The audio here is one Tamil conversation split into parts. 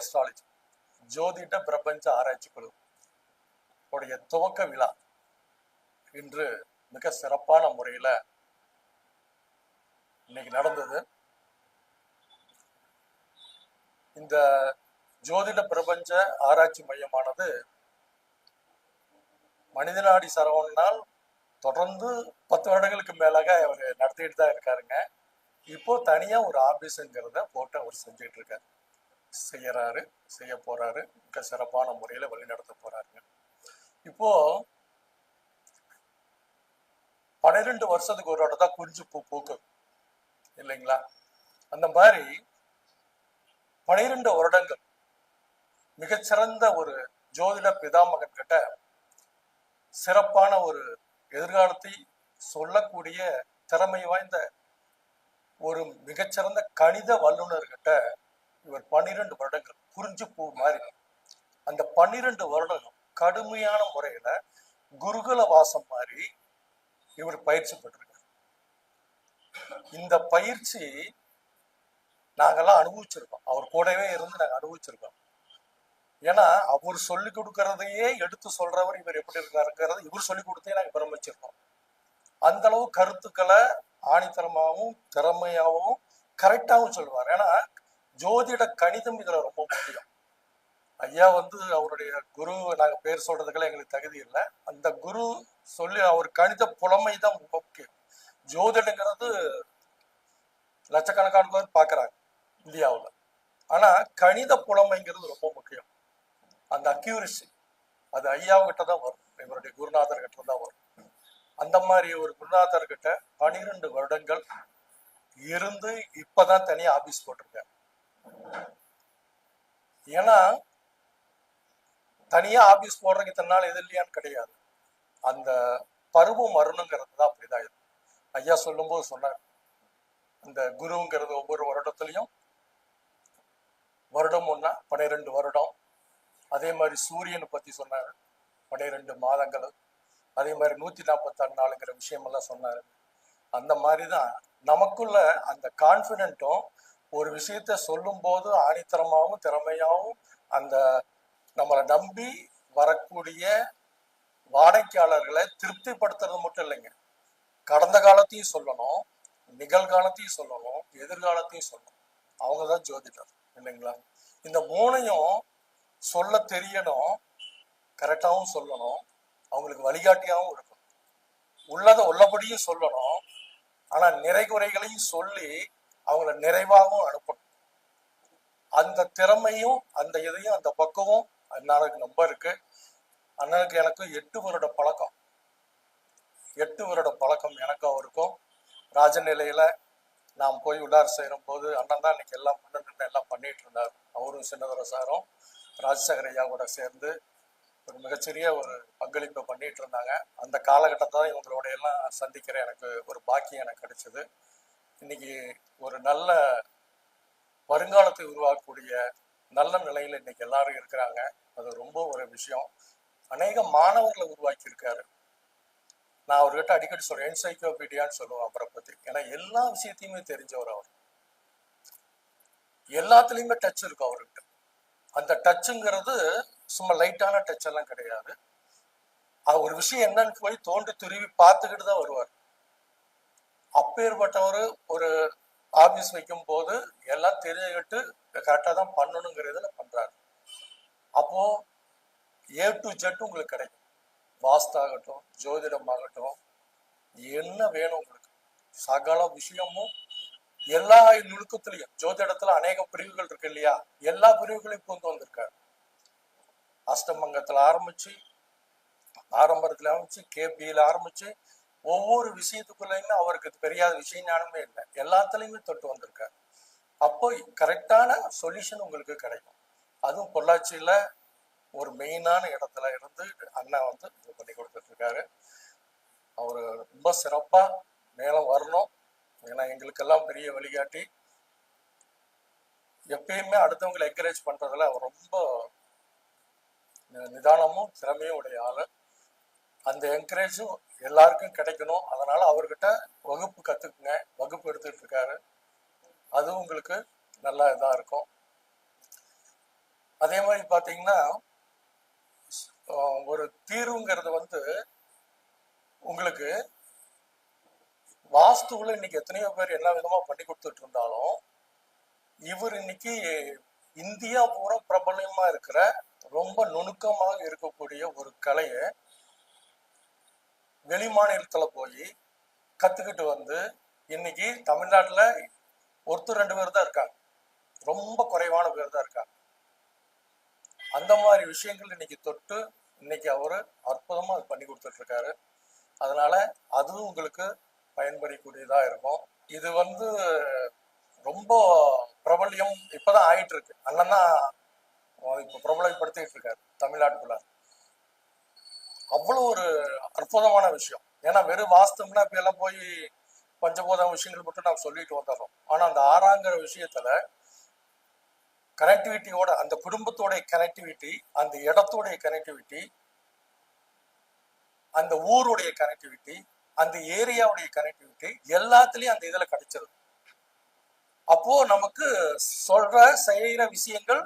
அஸ்ட்ராலஜி ஜோதிட பிரபஞ்ச ஆராய்ச்சி குழு உடைய துவக்க விழா இன்று மிக சிறப்பான முறையில் இன்னைக்கு நடந்தது. இந்த ஜோதிட பிரபஞ்ச ஆராய்ச்சி மையமானது மனிதநாடி சரவணனால் தொடர்ந்து பத்து வருடங்களுக்கு மேலாக அவர் நடத்திட்டு தான் இருக்காருங்க. இப்போ தனியா ஒரு ஆபீஸுங்கிறத போட்டு அவர் செஞ்சுட்டு இருக்காரு. செய்யறாரு செய்ய போறாரு. மிக சிறப்பான முறையில வழிநடத்த போறாருங்க. இப்போ பன்னிரெண்டு வருஷத்துக்கு ஒரு இடம் தான் குறிஞ்சு பூ பூக்கு இல்லைங்களா? அந்த மாதிரி பனிரெண்டு வருடங்கள் மிகச்சிறந்த ஒரு ஜோதிட பிதாமகன் கிட்ட சிறப்பான ஒரு எதிர்காலத்தை சொல்லக்கூடிய திறமை வாய்ந்த ஒரு மிகச்சிறந்த கணித வல்லுநர்கிட்ட இவர் பன்னிரெண்டு வருடங்கள் குறிஞ்சு பூ மாதிரி அந்த பன்னிரெண்டு வருடம் கடுமையான முறையில குருகுல வாசம் மாதிரி இவர் பயிற்சி பெற்றிருக்கார். இந்த பயிற்சி நாங்கெல்லாம் அனுபவிச்சிருக்கோம். அவர் கூடவே இருந்து நாங்க அனுபவிச்சிருக்கோம். ஏன்னா அவர் சொல்லி கொடுக்கறதையே எடுத்து சொல்றவர் இவர் எப்படி இருக்காருங்கிறத இவர் சொல்லி கொடுத்தே நாங்கள் பிரமிச்சிருக்கோம். அந்த அளவு கருத்துக்களை ஆணித்தரமாகவும் திறமையாகவும் கரெக்டாகவும் சொல்லுவார். ஏன்னா ஜோதிட கணிதம் இதுல ரொம்ப முக்கியம். ஐயா வந்து அவருடைய குரு நாங்கள் பேர் சொல்றதுக்கெல்லாம் எங்களுக்கு தகுதி இல்லை. அந்த குரு சொல்லி அவர் கணித புலமை தான் ரொம்ப முக்கியம். ஜோதிடங்கிறது லட்சக்கணக்கான பேர் பார்க்குறாங்க இந்தியாவில். ஆனால் கணித புலமைங்கிறது ரொம்ப முக்கியம். அந்த அக்யூரிசி அது ஐயாவுகிட்ட தான் வரும். இவருடைய குருநாதர் கிட்ட தான் வரும். அந்த மாதிரி ஒரு குருநாதர் கிட்ட பனிரெண்டு வருடங்கள் இருந்து இப்போதான் தனியாக ஆபீஸ் போட்டிருக்கேன் ஏன்னா தனியா ஆபீஸ் போடுறதுக்கு இத்தனை நாள் எது இல்லையான்னு கிடையாது. அந்த பருவம் வரணுங்கிறது தான் அப்படிதான் இது. ஐயா சொல்லும்போது சொன்னார். அந்த குருங்கிறது ஒவ்வொரு வருடத்துலையும் வருடம் ஒன்னா பன்னிரெண்டு வருடம். அதே மாதிரி சூரியனை பத்தி சொன்னார். பன்னிரெண்டு மாதங்கள். அதே மாதிரி நூத்தி நாற்பத்தாறு நாளுங்கிற விஷயமெல்லாம் சொன்னார். அந்த மாதிரி தான் நமக்குள்ள அந்த கான்ஃபிடென்ட்டும் ஒரு விஷயத்த சொல்லும் போது ஆணித்தரமாகவும் திறமையாகவும் அந்த நம்மளை நம்பி வரக்கூடிய வாடிக்கையாளர்களை திருப்திப்படுத்துறது மட்டும் இல்லைங்க. கடந்த காலத்தையும் சொல்லணும் நிகழ்காலத்தையும் சொல்லணும் எதிர்காலத்தையும் சொல்லணும். அவங்க தான் ஜோதிடர் இல்லைங்களா? இந்த மூணையும் சொல்ல தெரியணும் கரெக்டாகவும் சொல்லணும் அவங்களுக்கு வழிகாட்டியாகவும் இருக்கணும். உள்ளதை உள்ளபடியும் சொல்லணும் ஆனால் நிறை குறைகளையும் சொல்லி அவங்கள நிறைவாகவும் அனுப்பணும். அந்த திறமையும் அந்த இதையும் அந்த பக்கமும் அண்ணனுக்கு ரொம்ப இருக்கு. அண்ணனுக்கு எனக்கும் எட்டு வருட பழக்கம். எட்டு வருட பழக்கம் எனக்கும் அவருக்கும். ராஜநிலையில நாம் போய் உள்ளார் செய்யும் போது அண்ணன் தான் இன்னைக்கு எல்லாம் முன்னின்று எல்லாம் பண்ணிட்டு இருந்தார். அவரும் சின்னதர சாரும் ராஜசேகர் ஐயா கூட சேர்ந்து ஒரு மிகச்சிறிய ஒரு பங்களிப்பை பண்ணிட்டு இருந்தாங்க. அந்த காலகட்டத்தை தான் இவங்களோட எல்லாம் சந்திக்கிற எனக்கு ஒரு பாக்கியம் எனக்கு கிடைச்சது. இன்னைக்கு ஒரு நல்ல வருங்காலத்தை உருவாக்கக்கூடிய நல்ல நிலையில இன்னைக்கு எல்லாரும் இருக்கிறாங்க. அது ரொம்ப ஒரு விஷயம். அநேக மாணவர்களை உருவாக்கி இருக்காரு நான் அவர்கிட்ட அடிக்கடி சொல்றேன் என்சைக்ளோபீடியான்னு சொல்லுவோம் அவரை பத்தி. ஏன்னா எல்லா விஷயத்தையுமே தெரிஞ்சவர் அவர். எல்லாத்துலயுமே டச் இருக்கும் அவர்கிட்ட. அந்த டச்சுங்கிறது சும்மா லைட்டான டச் எல்லாம் கிடையாது. ஒரு விஷயம் என்னன்னு போய் தோண்டி துருவி பார்த்துக்கிட்டு தான் வருவார். அப்பேற்பட்டவர் ஒரு ஆபீஸ் வைக்கும் போது எல்லாம் தெரிஞ்சுக்கிட்டு கரெக்டாக தான் பண்ணணுங்கிறதுல பண்ணுறாரு அப்போ ஏ டு ஜெட் உங்களுக்கு கிடைக்கும். வாஸ்தாகட்டும் ஜோதிடமாகட்டும் என்ன வேணும் உங்களுக்கு? சகல விஷயமும் எல்லா நுணுக்கத்திலையும் ஜோதிடத்துல அநேக பிரிவுகள் இருக்கு இல்லையா? எல்லா பிரிவுகளையும் கொண்டு வந்திருக்காரு. அஷ்டமங்கத்துல ஆரம்பிச்சு ஆரம்பத்துல ஆரம்பிச்சு கேபியில ஆரம்பிச்சு ஒவ்வொரு விஷயத்துக்குள்ளயுமே அவருக்கு தெரியாத விஷய ஞானமே இல்லை. எல்லாத்துலேயுமே தொட்டு வந்திருக்காரு. அப்போ கரெக்டான சொல்யூஷன் உங்களுக்கு கிடைக்கும். அதுவும் பொள்ளாச்சியில ஒரு மெயினான இடத்துல இருந்து அண்ணா வந்து இது பண்ணி கொடுத்துட்டு இருக்காரு அவர் ரொம்ப சிறப்பா மேலும் வரணும். ஏன்னா எங்களுக்கெல்லாம் பெரிய வழிகாட்டி. எப்பயுமே அடுத்தவங்களை என்கரேஜ் பண்றதுல அவர் ரொம்ப நிதானமும் திறமையும் உடைய ஆளு. அந்த என்கரேஜும் எல்லாருக்கும் கிடைக்கணும். அதனால அவர்கிட்ட வகுப்பு கத்துக்குங்க. வகுப்பு எடுத்துட்டு இருக்காரு. அதுவும் உங்களுக்கு நல்ல இதா இருக்கும். அதே மாதிரி பார்த்தீங்கன்னா ஒரு தீர்வுங்கிறது வந்து உங்களுக்கு வாஸ்துவில் இன்னைக்கு எத்தனையோ பேர் எல்லா விதமா பண்ணி கொடுத்துட்டு இருந்தாலும் இவர் இன்னைக்கு இந்தியா பூரா பிரபலமா இருக்கிற ரொம்ப நுணுக்கமாக இருக்கக்கூடிய ஒரு கலையை வெளிமாநிலத்தில் போய் கத்துக்கிட்டு வந்து இன்னைக்கு தமிழ்நாட்டில் ஒருத்தர் ரெண்டு பேர் தான் இருக்காங்க. ரொம்ப குறைவான பேர் தான் இருக்காங்க. அந்த மாதிரி விஷயங்கள் இன்னைக்கு தொட்டு இன்னைக்கு அவர் அற்புதமாக அது பண்ணி கொடுத்துட்ருக்காரு அதனால அதுவும் உங்களுக்கு பயன்படக்கூடியதாக இருக்கும். இது வந்து ரொம்ப பிரபல்யம் இப்போதான் ஆயிட்டு இருக்கு. அண்ணன் தான் இப்போ பிரபலப்படுத்திட்டு இருக்காரு தமிழ்நாட்டுக்குள்ள. அவ்வளோ ஒரு அற்புதமான விஷயம். ஏன்னா வெறும் வாஸ்தம்னா இப்போ எல்லாம் போய் பஞ்சபோத விஷயங்கள் மட்டும் நாம் சொல்லிட்டு வந்துடுறோம் ஆனால் அந்த ஆறாங்கிற விஷயத்துல கனெக்டிவிட்டியோட அந்த குடும்பத்தோடைய கனெக்டிவிட்டி அந்த இடத்தோடைய கனெக்டிவிட்டி அந்த ஊருடைய கனெக்டிவிட்டி அந்த ஏரியாவுடைய கனெக்டிவிட்டி எல்லாத்துலேயும் அந்த இதில் கிடைச்சிருது அப்போ நமக்கு சொல்ற செய்கிற விஷயங்கள்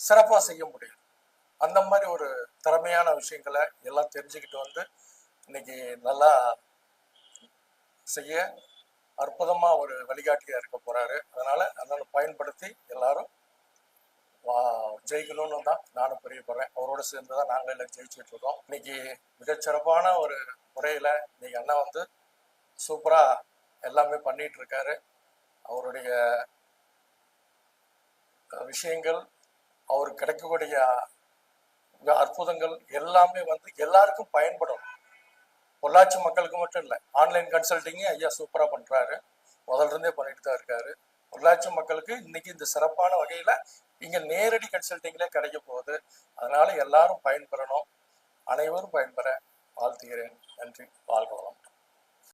சிறப்பாக செய்ய முடியும். அந்த மாதிரி ஒரு திறமையான விஷயங்களை எல்லாம் தெரிஞ்சுக்கிட்டு வந்து இன்னைக்கு நல்லா செய்ய அற்புதமா ஒரு வழிகாட்டியா இருக்க போறாரு. அதனால அதனால பயன்படுத்தி எல்லாரும் வா- ஜெயிக்கணும்னு தான் நானும் பிரியப்படுறேன் அவரோட சேர்ந்து தான் நாங்கள் எல்லாம் ஜெயிச்சுட்டு இருக்கோம். இன்னைக்கு மிகச்சிறப்பான ஒரு முறையில இன்னைக்கு அண்ணா வந்து சூப்பரா எல்லாமே பண்ணிட்டு இருக்காரு. அவருடைய விஷயங்கள் அவருக்கு கிடைக்கக்கூடிய இந்த அற்புதங்கள் எல்லாமே வந்து எல்லாருக்கும் பயன்படும். பொள்ளாச்சி மக்களுக்கு மட்டும் இல்லை ஆன்லைன் கன்சல்டிங்கு ஐயா சூப்பராக பண்ணுறாரு முதல்ல இருந்தே பண்ணிட்டு தான் இருக்காரு. பொள்ளாச்சி மக்களுக்கு இன்னைக்கு இந்த சிறப்பான வகையில் இங்கே நேரடி கன்சல்டிங்லேயே கிடைக்க போகுது. அதனால எல்லாரும் பயன்பெறணும். அனைவரும் பயன்பெற வாழ்த்துகிறேன். நன்றி. வாழ்க வளம்